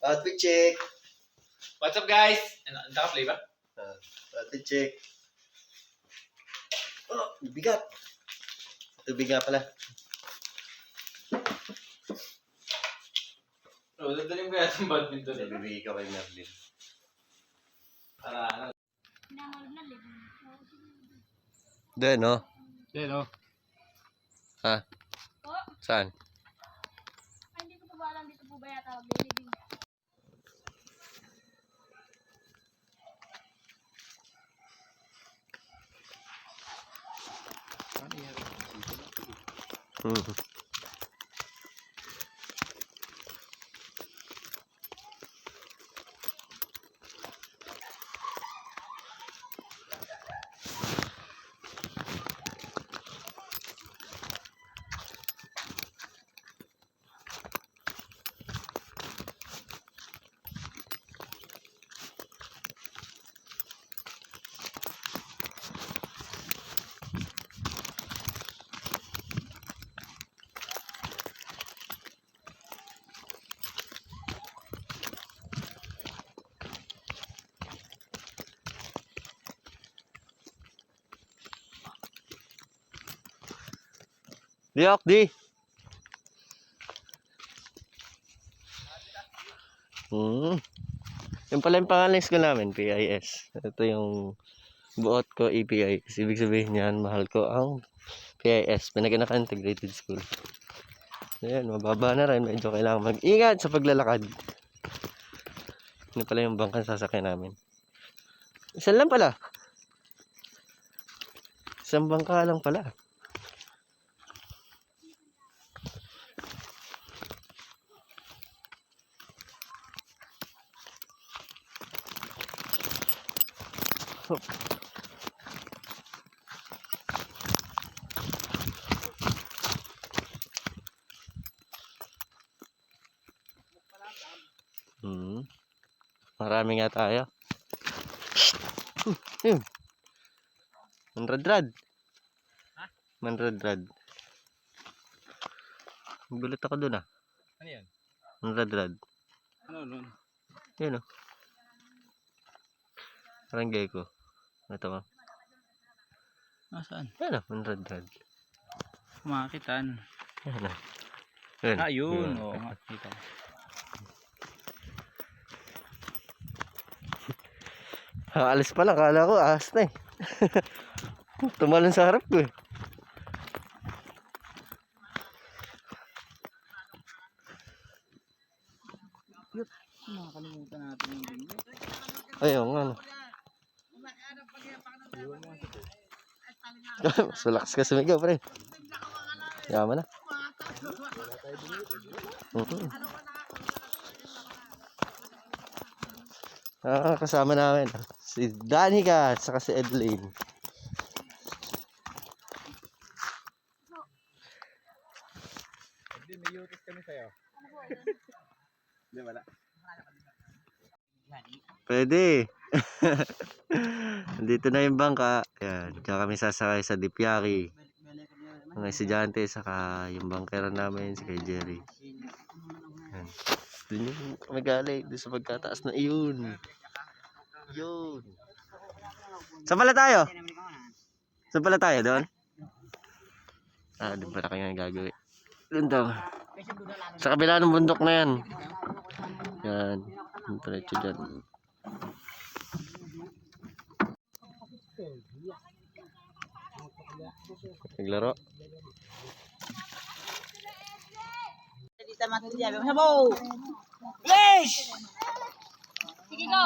Outfit check. What's up guys? Ano, naka-play ba? Ah, outfit check. Oh, bigat. Ito biga pala. Oh, dadalhin ko yata yung badminton eh. Bibigay ko kay Merlin. Para ano. Doon, no? Yan o. Ha? Saan? Ay, hindi ko po ba alam dito po ba yata baby Hmm. Diok, di. Hmm. Yung pala yung pangalan ng school namin, PIS. Ito yung buot ko, EPI. Kasi ibig sabihin niyan, mahal ko ang PIS, Pinaganakan Integrated School. Ayan, mababa na rin. Medyo kailangan mag-ingat sa paglalakad. Ano pala yung bangkang sasakyan namin. Isan lang pala. Isang bangka lang pala. Hmm. Marami nga tayo. Hmm, yun. Manradrad. Ha? Manradrad. Gulat ako dun ah. Ano yan? Manradrad. Ano nun? Yun oh. Parang gecko. Ito oh. Nasaan? Yan oh, manradrad. Kumakitan. Yan oh. Yun. Ah, yun. Oo, nga. Kita. Alis pa lang, kala ko ahas na eh. Tumalon sa harap ko eh. Nakakalimutan natin yung binyo. Ayun nga no. Mas malakas ka sumigaw pre. Yaman na. Mhm. Ah, kasama namin. Si Danica at saka si Edlin. Hindi, may yutis kami sa'yo. Hindi, wala. Pwede. Dito na yung bangka. Yan. Diyan kami sasakay sa Dipyaki. Mga estudyante, saka yung bangkera namin, si kay Jerry. Yan. Doon yung kami galing. Doon sa pagkataas na iyon. Yun. Saan pala tayo? Saan pala tayo? Doon? Ah, doon pala kayo gagawin. Doon daw. Sa kabila ng bundok na yan. Yan. Yung diretso dyan. Naglaro. Dito matisabi mo sabaw. Yes! Sige, go!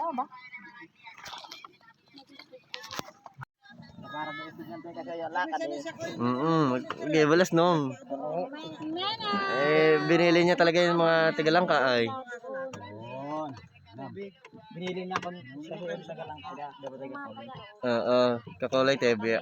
Oo ba? Para mo estudyante kasi yung lakad eh. Mm Okay, balas no. Nana! Eh, binili niya talaga yung mga tigalangka ay. Binili niya yung sa galang sila. Dapat ay gakulay. Oo, kakulay tebya.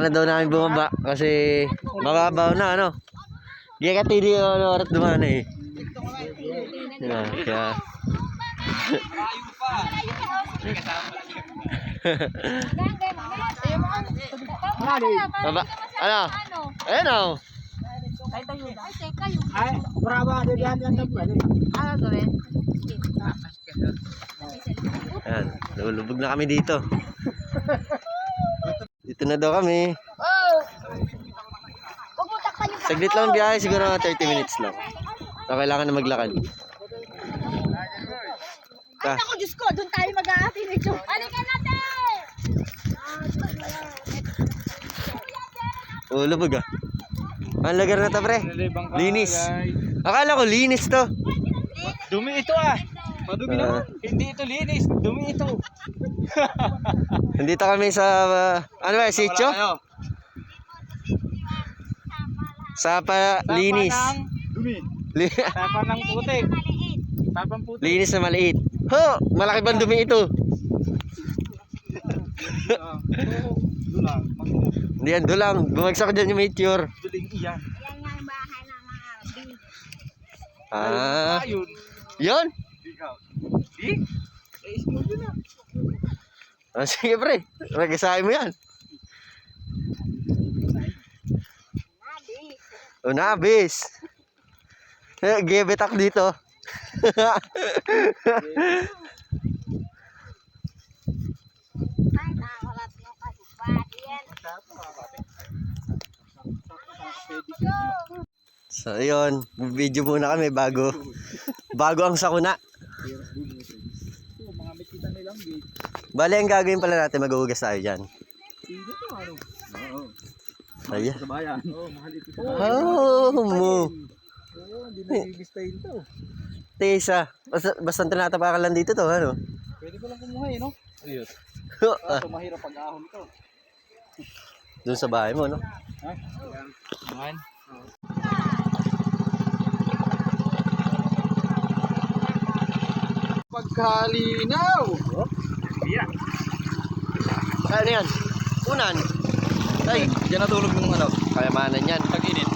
Kailangan na daw namin bumaba kasi mababaw na ano. Kaya ka tili ano oras dumaan eh. Yeah, kaya Baba, ano? Ano? Ayun oh. Ay, teka, yung Ay, bravo. Ano yan yan pwede. ano gawin? Ayan, lulubog na kami dito. Dito na daw kami. Oh! Saglit lang biyahe, siguro mga 30 minutes lang. So, kailangan na maglakad. Ka, Ako, Diyos ko, doon tayo mag-aatin ito. Halika natin! oh, lubog ah. Ang lagar na to, pre. Linis. Akala ko linis to. Dumi ito ah. Madumi Ah. naman. Hindi ito linis. Dumi ito. Nandito kami sa, uh, ano ba, sitio? Sa pa, linis. Tapa ng putik. Tapang putik. linis na maliit. Ho! Malaki bang dumi ito? Oo. Doon lang. Hindi yan, dulang. Bumagsak dyan yung meteor. Duling iyan. Yan yung bahay ng mga bee. Ah, Ayun. yun? Ikaw. Di? Eh, smooth yun ah. Ah, sige pre, magasahin mo yan. O nabis. Eh, Gebetak dito. Ay, nakalat mo kasi pati yan. So, yun. Video muna kami bago. Bago ang sakuna. Ito, mga metita nilang gate. Bali, ang gagawin pala natin, mag-uugas tayo dyan. Oo. Ayan. Sa bayan. Oo, mahal ito sa Oh, mo. Oo, hindi na bibistahin to. Tesa. Basta, basta tinatapakan lang dito to, ano? Pwede ko lang kumuha eh, no? Ayun. Ah, Ito, mahirap pag-ahon to. Doon sa bahay mo, no? Ha? Ayan. Pagkalinaw! Yeah. Ano yan? Unan. Ay, Diyan natulog ng ano, kayamanan yan. pag-init.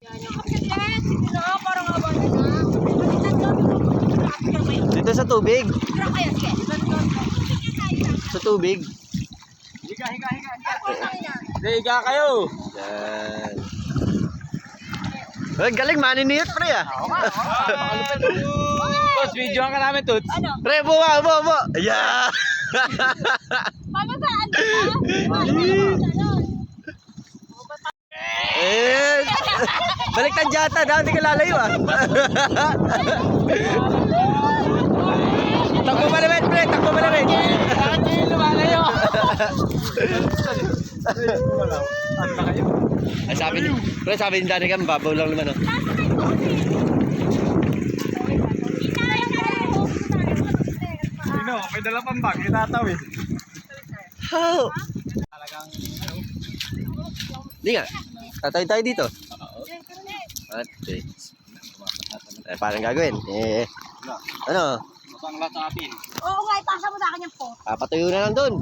Yung. Dito sa tubig. Kaya. Sa tubig. Higa, higa, higa. Higa. Higa kayo! Yan. Ay, galing, maniniyot, pre, ah. Boss, video ka namin, Toots. Ano? Pre, buwa, buwa, buwa. Yeah! Pababaan ka? Ganon. eh, baliktad jata, daw, di ka lalayo, ah. takbo malamit, pre, takbo malamit. Ate, lumalayo! Ano? Ay, sabi ni, pre, sabi ni Dani ka, mababaw lang naman, oh. Sino? May dala pang bag, itatawid. How? Talagang, Di nga. Tatay tayo dito. At, eh. Eh, parang gagawin. Eh, ano? masangla sa atin. Oo nga, ipasa mo sa akin yung po. Papatuyo na lang doon.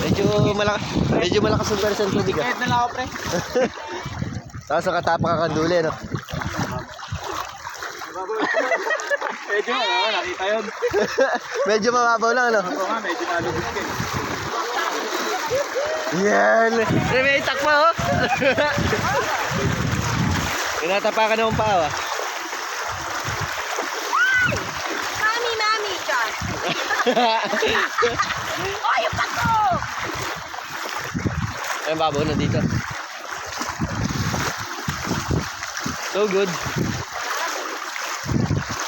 Medyo malakas, medyo malakas ang beres ng tubig ah. Kahit na lang ako, pre. Tapos nakatapak ka kanduli, no? Medyo, oo, nakita yun. medyo mababaw lang, no? Oo nga, medyo nalubos ka. Yan! Eh, may takpa, oh! Tinatapakan akong paa, ah. Mami, mami, John. Oh, yung pato! Ayun, babaw na dito. So good.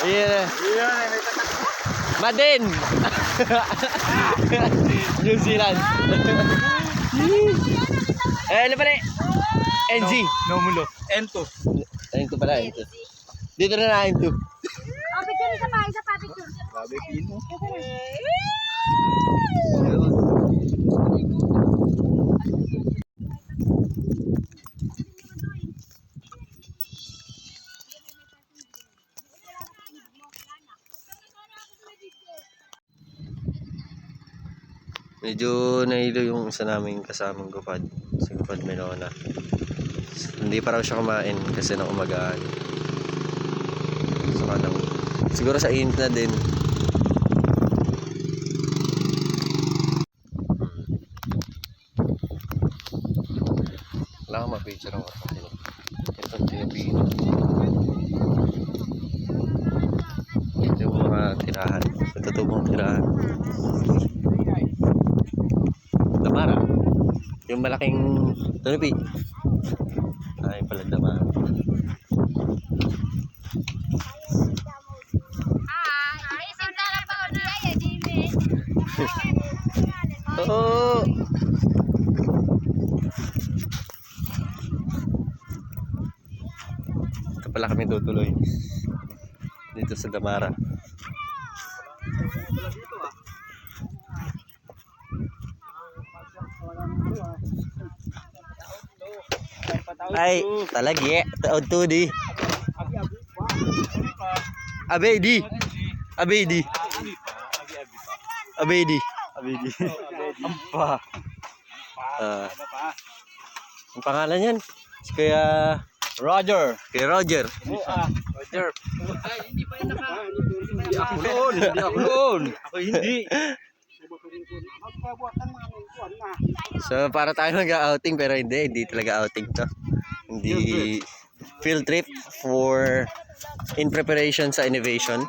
Ayan. Yan, may tatak. Madin! New Zealand. eh, ano pala? NG. No mulo. Ento. Ayun to pala, ayun to. Dito na na, ayun to. Oh, picture isa pa, isa pa, picture. Grabe, pino. Medyo nahilo yung isa naming kasamang gupad. Si Gupad Melona. Hindi pa raw siya kumain kasi na umagaan. Saka nang, siguro sa init na din. Wala kang ma-picture. Ito yung mga tirahan. Natutubong tirahan. Damara. Yung malaking tunupi. Ay, pala damara. Ah, isim na lang pa ko niya, ya, Jimmy. Oo! Ito pala kami tutuloy. Dito sa Damara. Ay, talagi. Taod to di. Abedi. Abedi. Abedi. Abedi. Ampa. Ah. ang pangalan yan? Si Kuya Roger. Kuya Roger. Roger. Hindi ako noon. Hindi ako noon. Ako hindi. So para tayo mag-outing pero hindi, hindi talaga outing to. Hindi field trip for in preparation sa innovation.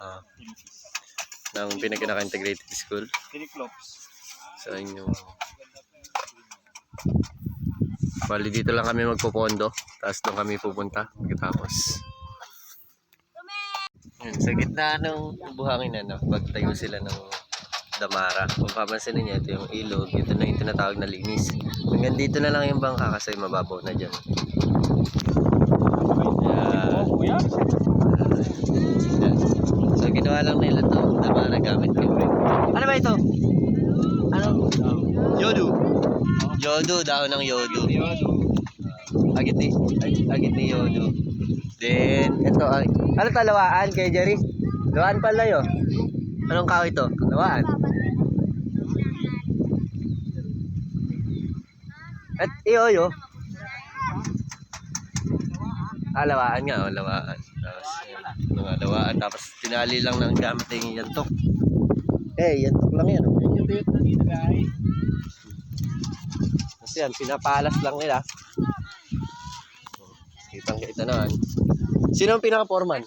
Ah. ng Pinagkanaka Integrated School. Sa inyo. Bali dito lang kami magpupondo. Tapos doon kami pupunta. Pagkatapos. Yun, sa gitna ng buhangin na, pagtayo sila ng damara. Kung papansin niyo, ito yung ilog. Ito na yung tinatawag na linis. Hanggang dito na lang yung bangka kasi mababaw na dyan. Yan. So ginawa lang nila to damara gamit kami. Ano ba ito? Ano? Yodu. Yodu, daw ng yodu. Agit ni ag- agit ni yodu. Then ito ano to lawaan kay Jerry? Lawaan pala yo. Anong kahoy ito? Lawaan. At iyoyo. Ah, lawaan nga, oh, lawaan. Tapos, mga lawaan. Tapos, tinali lang ng gamit yung yantok. Eh, yantok lang yan. Oh. Kasi yan, pinapalas lang nila. Kitang kita naman. Sino ang pinaka-foreman?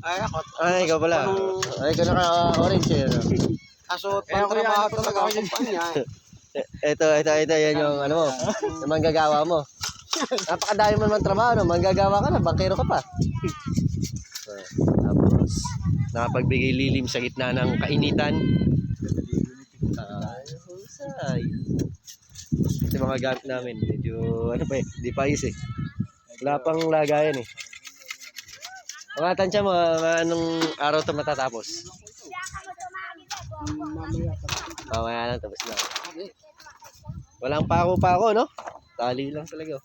Ay, ako. Ay, ikaw pala. Ay, ikaw naka-orange eh. no? Kaso, Eh, ako pang trabaho yan, talaga ako kumpanya. Ito, ito, ito, yan yung ano mo, yung manggagawa mo. Napakadami mo naman trabaho, no? manggagawa ka na, bangkero ka pa. Tapos, nakapagbigay lilim sa gitna ng kainitan. Ay, husay. Ito yung mga gamit namin, medyo, ano pa eh, di pa ayos eh. Wala pang lagayan eh. Mga tansya mo, anong araw ito matatapos? Mamaya lang, tapos na. Walang pako-pako, no? Tali lang talaga. oh.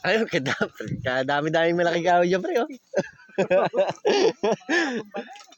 Ayun, kadami. Kadami-dami malaking kahoy dyan, pre, oh.